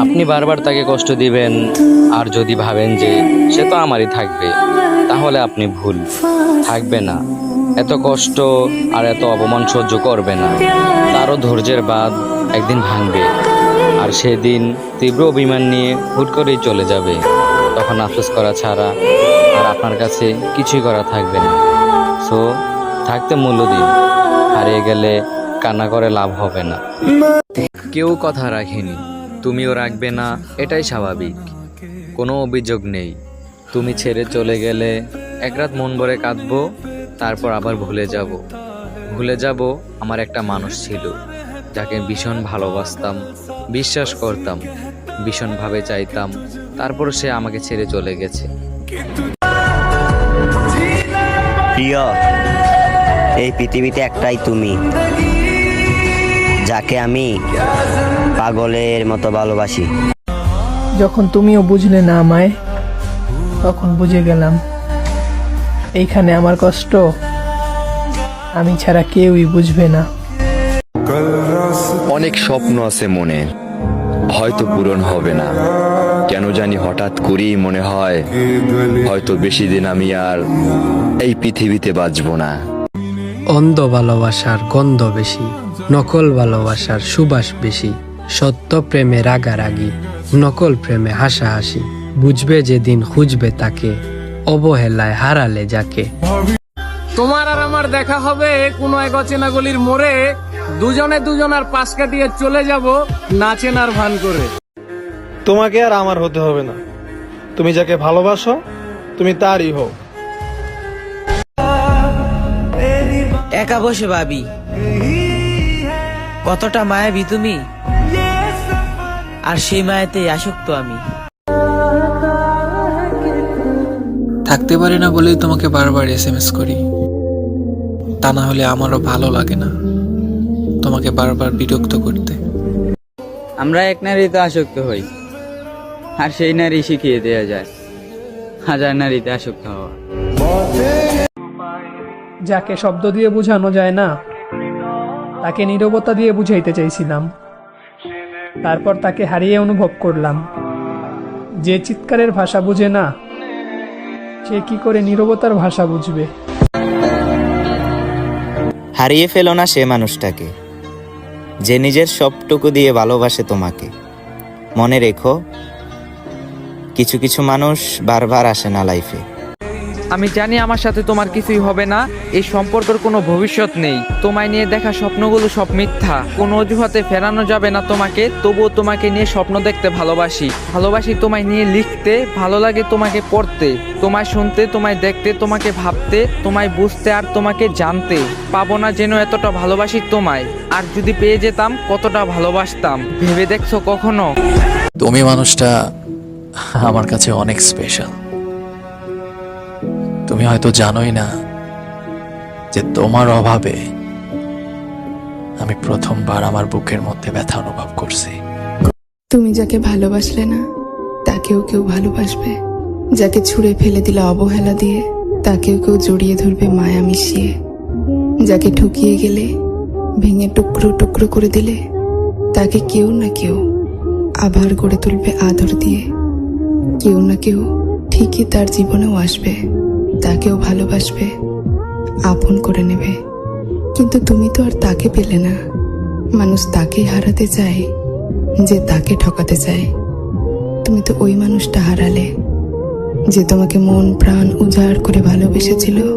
আপনি বারবার তাকে কষ্ট দিবেন, আর যদি ভাবেন যে সে তো আমারই থাকবে, তাহলে আপনি ভুল। থাকবে না। এত কষ্ট আর এত অপমান সহ্য করবে না। তারও ধৈর্যের বাদ একদিন ভাঙবে, আর সেদিন তীব্র অভিমান নিয়ে হুট করেই চলে যাবে। তখন আফসোস করা ছাড়া আর আপনার কাছে কিছুই করা থাকবে না। সো, থাকতে মূল্য দিন। হারিয়ে গেলে কান্না করে লাভ হবে না। কেউ কথা রাখেনি। তুমিও রাখবে না, এটাই স্বাভাবিক। কোনো অভিযোগ নেই। তুমি ছেড়ে চলে গেলে এক রাত মন ভরে কাঁদবো, তারপর আবার ভুলে যাব। ভুলে যাব আমার একটা মানুষ ছিল, যাকে ভীষণ ভালোবাসতাম, বিশ্বাস করতাম, ভীষণভাবে চাইতাম তারপর সে আমাকে ছেড়ে চলে গেছে। প্রিয়, এই পৃথিবীতে একটাই তুমি। যাকে আমি পাগলের মতো ভালোবাসি। যখন তুমিও বুঝলে না আমায় তখন বুঝে গেলাম এইখানে আমার কষ্ট আমি ছাড়া কেউই বুঝবে না। অনেক স্বপ্ন আছে মনে হয়তো পূরণ হবে না। কেন জানি হঠাৎ করেই মনে হয় হয়তো বেশি দিন আমি আর এই পৃথিবীতে বাঁচবো না। অন্ধ ভালোবাসার গন্ধ বেশি। নকল ভালোবাসার সুবাস বেশি সত্য প্রেমে রাগারাগি নকল প্রেমে হাসাহাসি বুঝবে যেদিন খুঁজবে তাকে অবহেলায় হারালে যাকে। তোমার আর আমার দেখা হবে কোনো এক অচেনা গলির মোড়ে দুজনে দুজনার পাশ কাটিয়ে চলে যাব নাচেনার ভান করে। তোমাকে আর আমার হতে হবে না। তুমি যাকে ভালোবাসো তুমি তারই হও। একা বসে ভাবি। কতটা মায়াবী তুমি? আর সেই মায়াতে আসক্ত আমি। থাকতে পারি না বলেই তোমাকে বারবার এসএমএস করি। তা না হলে আমারও ভালো লাগে না তোমাকে বারবার বিরক্ত করতে। আমরা এক নারীতে আসক্ত হই আর সেই নারী শিখিয়ে দেওয়া যায় হাজার নারীতে আসক্ত হওয়া। যাকে শব্দ দিয়ে বোঝানো যায় না তাকে নীরবতা দিয়ে বুঝাইতে চাইছিলাম। তারপর তাকে হারিয়ে অনুভব করলাম। যে চিৎকারের ভাষা বুঝে না, সে কি করে নীরবতার ভাষা বুঝবে? হারিয়ে ফেলো না সে মানুষটাকে। যে নিজের সবটুকু দিয়ে ভালোবাসে তোমাকে। মনে রেখো, কিছু কিছু মানুষ বারবার আসে না লাইফে আমি জানি আমার সাথে তোমার কিছুই হবে না, এই সম্পর্কের কোনো ভবিষ্যৎ নেই। তোমায় নিয়ে দেখা স্বপ্নগুলো সব মিথ্যা। কোনো অজুহাতে ফেরানো যাবে না তোমাকে, তবুও তোমাকে নিয়ে স্বপ্ন দেখতে ভালোবাসি। ভালোবাসি তোমায় নিয়ে লিখতে, ভালো লাগে তোমাকে পড়তে। তোমায় শুনতে, তোমায় দেখতে, তোমাকে ভাবতে, তোমায় বুঝতে আর তোমাকে জানতে। পাবো না যেন এতটা ভালোবাসি তোমায়। আর যদি পেয়ে যেতাম, কতটা ভালোবাসতাম। ভেবে দেখছ কখনো? তুমি মানুষটা আমার কাছে অনেক স্পেশাল তুমি হয়তো জানোই না যে তোমার অভাবে আমি প্রথমবার আমার বুকের মধ্যে ব্যথা অনুভব করছি। তুমি যাকে ভালোবাসলে না, তাকেও কেউ ভালোবাসবে। যাকে ছুঁড়ে ফেলে দিলে অবহেলা দিয়ে, তাকেও কেউ জড়িয়ে ধরবে মায়া মিশিয়ে। যাকে ঠকিয়ে গেলে, ভেঙে টুকরো টুকরো করে দিলে, তাকে কেউ না কেউ আবার গড়ে তুলবে আদর দিয়ে। কেউ না কেউ ঠিকই তার জীবনেও আসবে। তাকেও ভালোবাসবে, আপন করে নেবে। কিন্তু তুমি তো আর তাকে পেলে না। মানুষ তাকেই হারাতে চায়, যে তাকে ঠকাতে চায়। তুমি তো ওই মানুষটা হারালে, যে তোমাকে মন, প্রাণ উজাড় করে ভালোবেসেছিল।